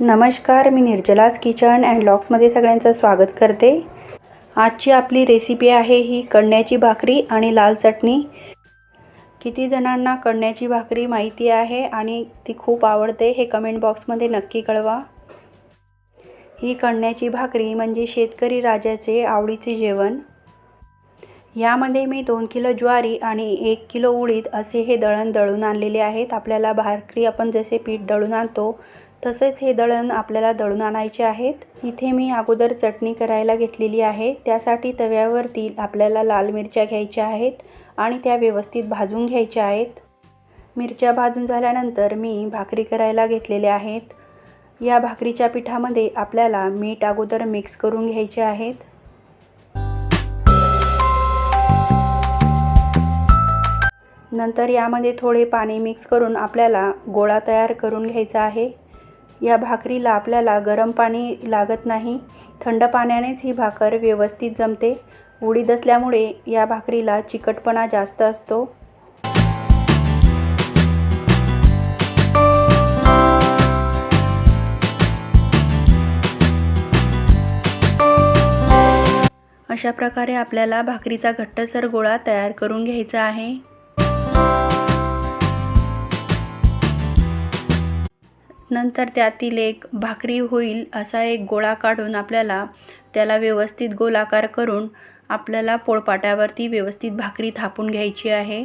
नमस्कार मी निर्जलाज kitchen and लॉक्समध्ये सगळ्यांचं स्वागत करते. आजची आपली रेसिपी आहे ही कणण्याची भाकरी आणि लाल चटणी. किती जणांना कणण्याची भाकरी माहिती आहे आणि ती खूप आवडते हे कमेंट बॉक्समध्ये नक्की कळवा. ही कणण्याची भाकरी म्हणजे शेतकरी राजाचे आवडीचे जेवण. यामध्ये मी दोन किलो ज्वारी आणि एक किलो उडीद असे हे दळण दळून आणलेले आहेत. आपल्याला भाकरी आपण जसे पीठ दळून आणतो तसेच हे दळण आपल्याला दळून आणायचे आहेत. इथे मी अगोदर चटणी करायला घेतलेली आहे. त्यासाठी तव्यावरती आपल्याला लाल मिरच्या घ्यायच्या आहेत आणि त्या व्यवस्थित भाजून घ्यायच्या आहेत. मिरच्या भाजून झाल्यानंतर मी भाकरी करायला घेतलेल्या आहेत. या भाकरीच्या पिठामध्ये आपल्याला मीठ अगोदर मिक्स करून घ्यायचे आहेत. नंतर यामध्ये थोडे पाणी मिक्स करून आपल्याला गोळा तयार करून घ्यायचा आहे. या भाकरीला आपल्याला गरम पाणी लागत नाही. थंड पाण्यानेच ही भाकर व्यवस्थित जमते. उडीद असल्यामुळे या भाकरीला चिकटपणा जास्त असतो. अशा प्रकारे आपल्याला भाकरीचा घट्टसर गोळा तयार करून घ्यायचा आहे. नंतर त्यातील एक भाकरी होईल असा एक गोळा काढून आपल्याला त्याला व्यवस्थित गोलाकार करून आपल्याला पोळपाट्यावरती व्यवस्थित भाकरी थापून घ्यायची आहे.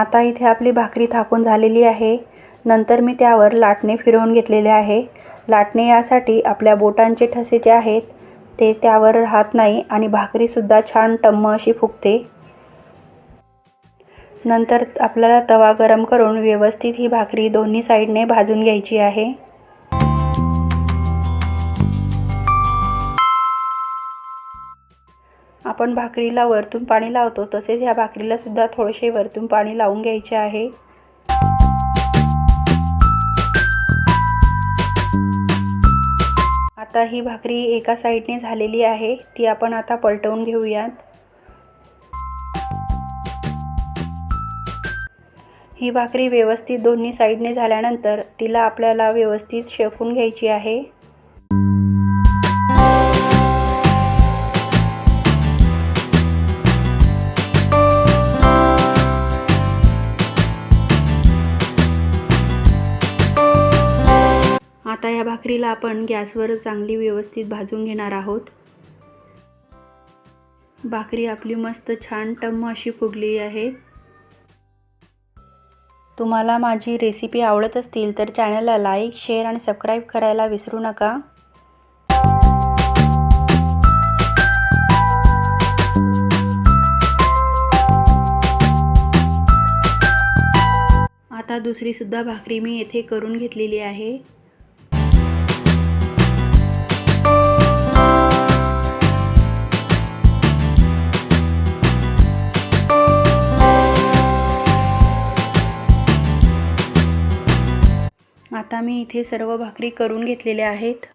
आता इथे आपली भाकरी थापून झालेली आहे. नंतर मी त्यावर लाटणे फिरवून घेतलेले आहे. लाटणे यासाठी आपल्या बोटांचे ठसे जे आहेत ते त्यावर राहत नाही आणि भाकरीसुद्धा छान टम्म अशी फुगते. नंतर आपल्याला तवा गरम करून व्यवस्थित ही भाकरी दोन्ही साईडने भाजून घ्यायची आहे. आपण भाकरीला वरतून पाणी लावतो तसेच ह्या भाकरीला सुद्धा थोडेसे वरतून पाणी लावून घ्यायचे आहे. आता ही भाकरी एका साईडने झालेली आहे ती आपण आता पलटवून घेऊयात. ही भाकरी व्यवस्थित दोन्ही साईडने झाल्यानंतर तिला आपल्याला व्यवस्थित शेकून घ्यायची आहे. आता या भाकरीला आपण गॅसवर चांगली व्यवस्थित भाजून घेणार आहोत. भाकरी आपली मस्त छान टम्म अशी फुगली आहे. तुम्हाला माझी रेसिपी आवडत असतील तर चॅनलला लाईक शेअर आणि सबस्क्राईब करायला विसरू नका. आता दुसरीसुद्धा भाकरी मी येथे करून घेतलेली आहे. आता मी इथे सर्व भाकरी करून घेतलेल्या आहेत.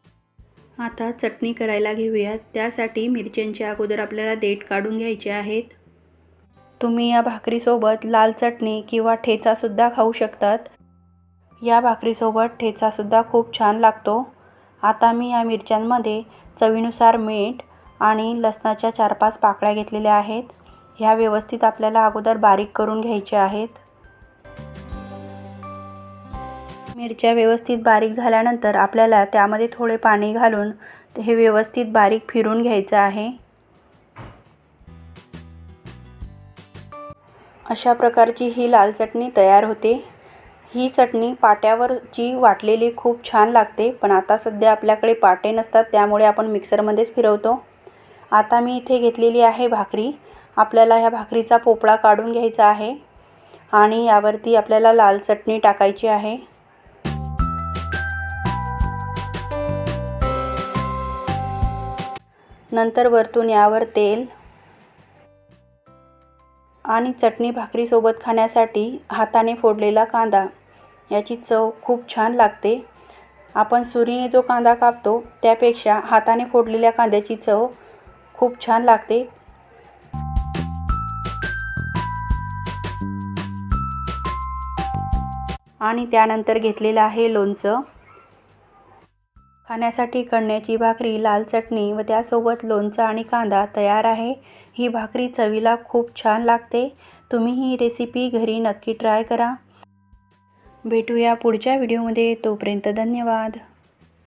आता चटणी करायला घेऊयात. त्यासाठी मिरच्यांचे अगोदर आपल्याला देठ काढून घ्यायचे आहेत. तुम्ही या भाकरीसोबत लाल चटणी किंवा ठेचासुद्धा खाऊ शकतात. या भाकरीसोबत ठेचासुद्धा खूप छान लागतो. आता मी या मिरच्यांमध्ये चवीनुसार मीठ आणि लसणाच्या चार पाच पाकळ्या घेतलेल्या आहेत. ह्या व्यवस्थित आपल्याला अगोदर बारीक करून घ्यायच्या आहेत. मिरच्या व्यवस्थित बारीक झाल्यानंतर आपल्याला त्यामध्ये थोडे पाणी घालून हे व्यवस्थित बारीक फिरून घ्यायचं आहे. अशा प्रकारची ही लाल चटणी तयार होते. ही चटणी पाट्यावरची वाटलेली खूप छान लागते पण आता सध्या आपल्याकडे पाटे नसतात त्यामुळे आपण मिक्सरमध्येच फिरवतो. आता मी इथे घेतलेली आहे भाकरी. आपल्याला ह्या भाकरीचा पोपळा काढून घ्यायचा आहे आणि यावरती आपल्याला लाल चटणी टाकायची आहे. नंतर वरतून यावर तेल आणि चटणी भाकरीसोबत खाण्यासाठी हाताने फोडलेला कांदा. याची चव खूप छान लागते. आपण सुरीने जो कांदा कापतो त्यापेक्षा हाताने फोडलेल्या कांद्याची चव खूप छान लागते. आणि त्यानंतर घेतलेलं आहे लोणचं. खाण्यासाठी कळण्याची भाकरी लाल चटणी व त्यासोबत लोणचं आणि कांदा तयार आहे. ही भाकरी चवीला खूप छान लागते. तुम्ही ही रेसिपी घरी नक्की ट्राय करा. भेटूया पुढच्या व्हिडिओमध्ये तोपर्यंत धन्यवाद.